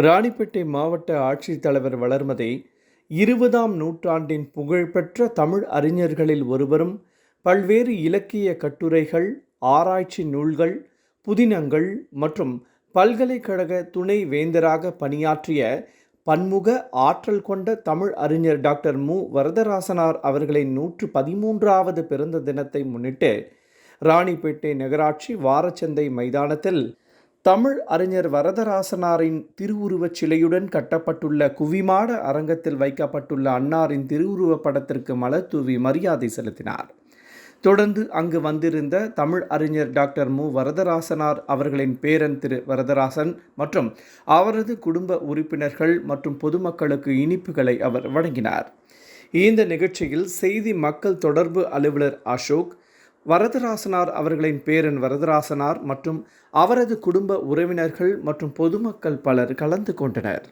ராணிப்பேட்டை மாவட்ட ஆட்சித்தலைவர் வளர்மதி இருபதாம் நூற்றாண்டின் புகழ்பெற்ற தமிழ் அறிஞர்களில் ஒருவரும் பல்வேறு இலக்கிய கட்டுரைகள் ஆராய்ச்சி நூல்கள் புதினங்கள் மற்றும் பல்கலைக்கழக துணை வேந்தராக பணியாற்றிய பன்முக ஆற்றல் கொண்ட தமிழ் அறிஞர் டாக்டர் மு. வரதராசனார் அவர்களின் நூற்று பதிமூன்றாவது பிறந்த தினத்தை முன்னிட்டு ராணிப்பேட்டை நகராட்சி வாரச்சந்தை மைதானத்தில் தமிழ் அறிஞர் வரதராசனாரின் திருவுருவச் சிலையுடன் கட்டப்பட்டுள்ள குவிமாட அரங்கத்தில் வைக்கப்பட்டுள்ள அன்னாரின் திருவுருவப் படத்திற்கு மலர் தூவி மரியாதை செலுத்தினார். தொடர்ந்து அங்கு வந்திருந்த தமிழ் அறிஞர் டாக்டர் மு. வரதராசனார் அவர்களின் பேரன் திரு. வரதராசன் மற்றும் அவரது குடும்ப உறுப்பினர்கள் மற்றும் பொதுமக்களுக்கு இனிப்புகளை அவர் வழங்கினார். இந்த நிகழ்ச்சியில் செய்தி மக்கள் தொடர்பு அலுவலர் அசோக் வரதராசனார் அவர்களின் பேரன் வரதராசனார் மற்றும் அவரது குடும்ப உறவினர்கள் மற்றும் பொதுமக்கள் பலர் கலந்து கொண்டனர்.